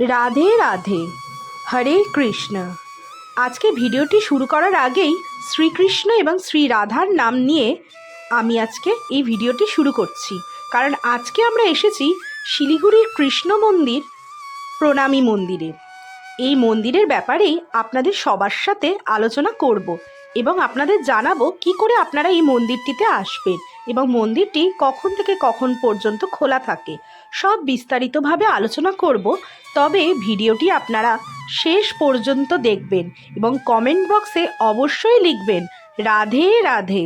রাধে রাধে। হরে কৃষ্ণ। আজকে ভিডিওটি শুরু করার আগেই শ্রীকৃষ্ণ এবং শ্রী রাধার নাম নিয়ে আমি আজকে এই ভিডিওটি শুরু করছি। কারণ আজকে আমরা এসেছি শিলিগুড়ির কৃষ্ণ মন্দির, প্রণামী মন্দিরে। এই মন্দিরের ব্যাপারেই আপনাদের সবার সাথে আলোচনা করব এবং আপনাদের জানাব কি করে আপনারা এই মন্দিরটিতে আসবেন এবং মন্দিরটি কখন থেকে কখন পর্যন্ত খোলা থাকে। সব বিস্তারিতভাবে আলোচনা করব তবে ভিডিওটি আপনারা শেষ পর্যন্ত দেখবেন এবং কমেন্ট বক্সে অবশ্যই লিখবেন, রাধে রাধে।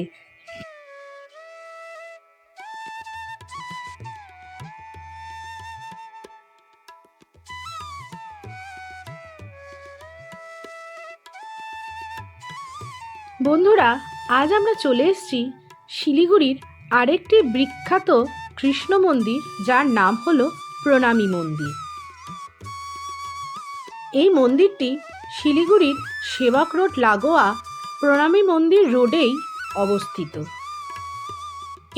বন্ধুরা, আজ আমরা চলে এসেছি শিলিগুড়ির আরেকটি বিখ্যাত কৃষ্ণ মন্দির, যার নাম হলো প্রণামী মন্দির। এই মন্দিরটি শিলিগুড়ির সেবাক রোড লাগোয়া প্রণামী মন্দির রোডেই অবস্থিত।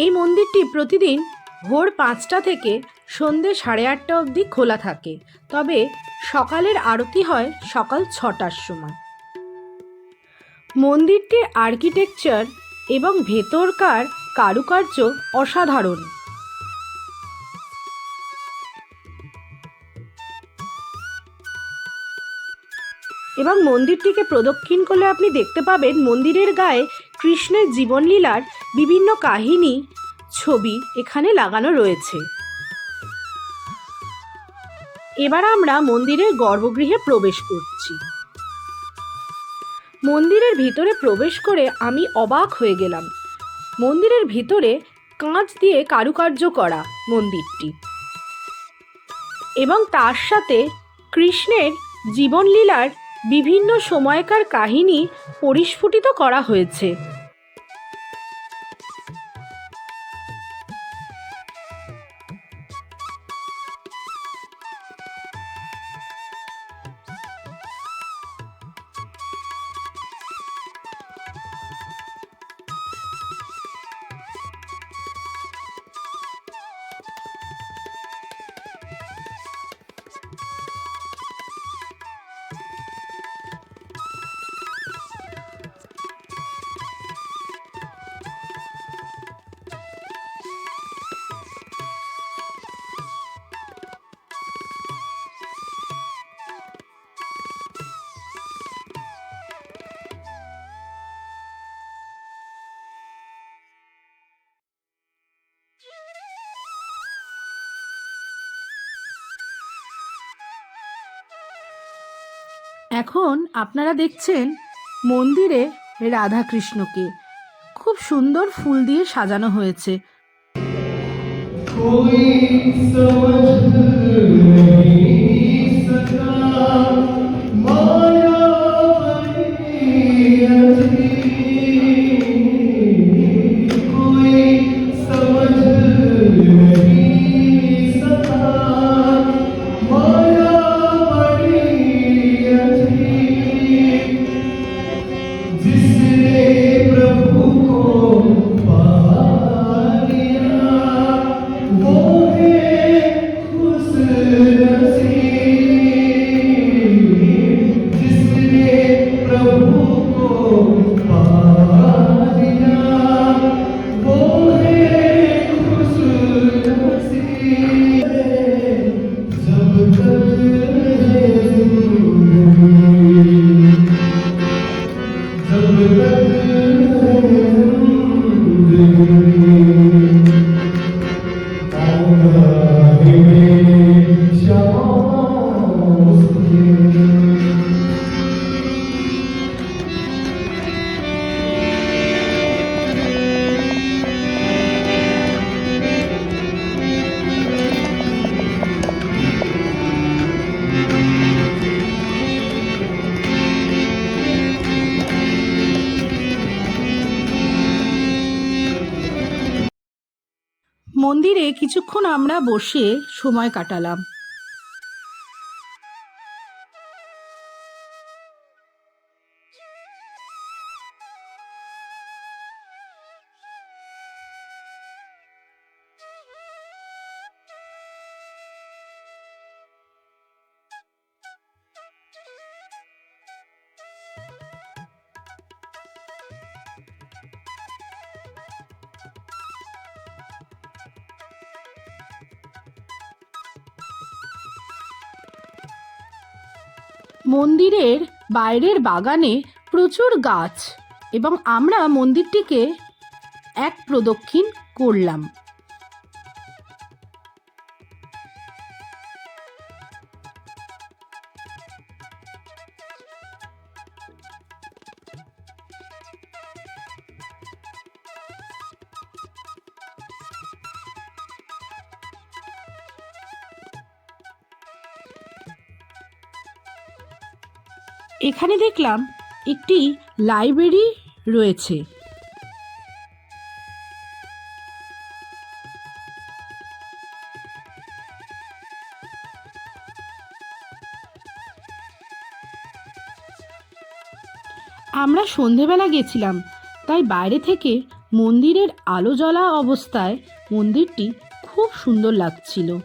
এই মন্দিরটি প্রতিদিন ভোর পাঁচটা থেকে সন্ধে সাড়ে আটটা অবধি খোলা থাকে, তবে সকালের আরতি হয় সকাল ছটার সময়। মন্দিরটির আর্কিটেকচার এবং ভেতরকার কারুকার্য অসাধারণ। এবং মন্দিরটিকে প্রদক্ষিণ করলে আপনি দেখতে পাবেন মন্দিরের গায়ে কৃষ্ণের জীবনলীলার বিভিন্ন কাহিনী ছবি এখানে লাগানো রয়েছে। এবার আমরা মন্দিরের গর্ভগৃহে প্রবেশ করছি। মন্দিরের ভিতরে প্রবেশ করে আমি অবাক হয়ে গেলাম। মন্দিরের ভিতরে কাঁচ দিয়ে কারুকার্য করা মন্দিরটি। এবং তার সাথে কৃষ্ণের জীবনলীলার বিভিন্ন সময়কার কাহিনী পরিস্ফুটিত করা হয়েছে। এখন আপনারা দেখছেন মন্দিরে রাধাকৃষ্ণকে। খুব সুন্দর ফুল দিয়ে সাজানো হয়েছে। মন্দিরে কিছুক্ষণ আমরা বসে সময় কাটালাম। মন্দিরের বাইরের বাগানে প্রচুর গাছ এবং আমরা মন্দিরটিকে এক প্রদক্ষিণ করলাম। এখানে দেখলাম একটি লাইব্রেরি রয়েছে। আমরা সন্ধেবেলা গেছিলাম, তাই বাইরে থেকে মন্দিরের আলো জ্বলা অবস্থায় মন্দিরটি খুব সুন্দর লাগছিল।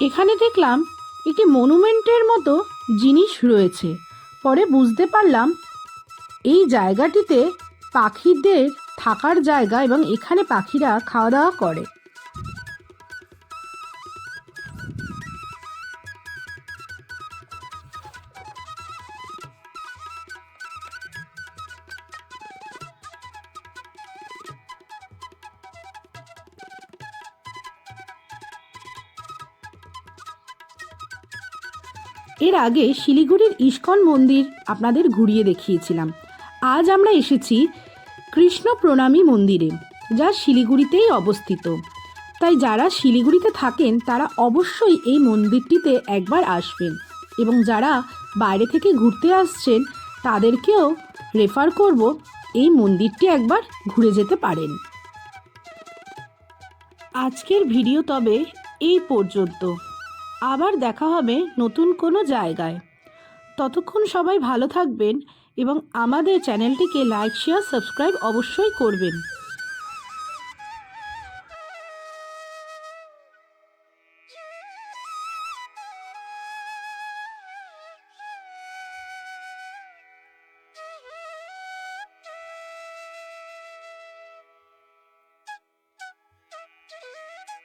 এখানে দেখলাম একটি মনুমেন্টের মতো জিনিস রয়েছে। পরে বুঝতে পারলাম এই জায়গাটিতে পাখিদের থাকার জায়গা এবং এখানে পাখিরা খাওয়া দাওয়া করে। এর আগে শিলিগুড়ির ইস্কন মন্দির আপনাদের ঘুরিয়ে দেখিয়েছিলাম। আজ আমরা এসেছি কৃষ্ণ প্রণামী মন্দিরে, যা শিলিগুড়িতেই অবস্থিত। তাই যারা শিলিগুড়িতে থাকেন, তারা অবশ্যই এই মন্দিরটিতে একবার আসবেন এবং যারা বাইরে থেকে ঘুরতে আসছেন, তাদেরকেও রেফার করব এই মন্দিরটি একবার ঘুরে যেতে পারেন। আজকের ভিডিও তবে এই পর্যন্ত। আবার দেখা হবে নতুন কোনো জায়গায়। ততক্ষণ সবাই ভালো থাকবেন এবং আমাদের চ্যানেলটিকে লাইক শেয়ার সাবস্ক্রাইব অবশ্যই করবেন।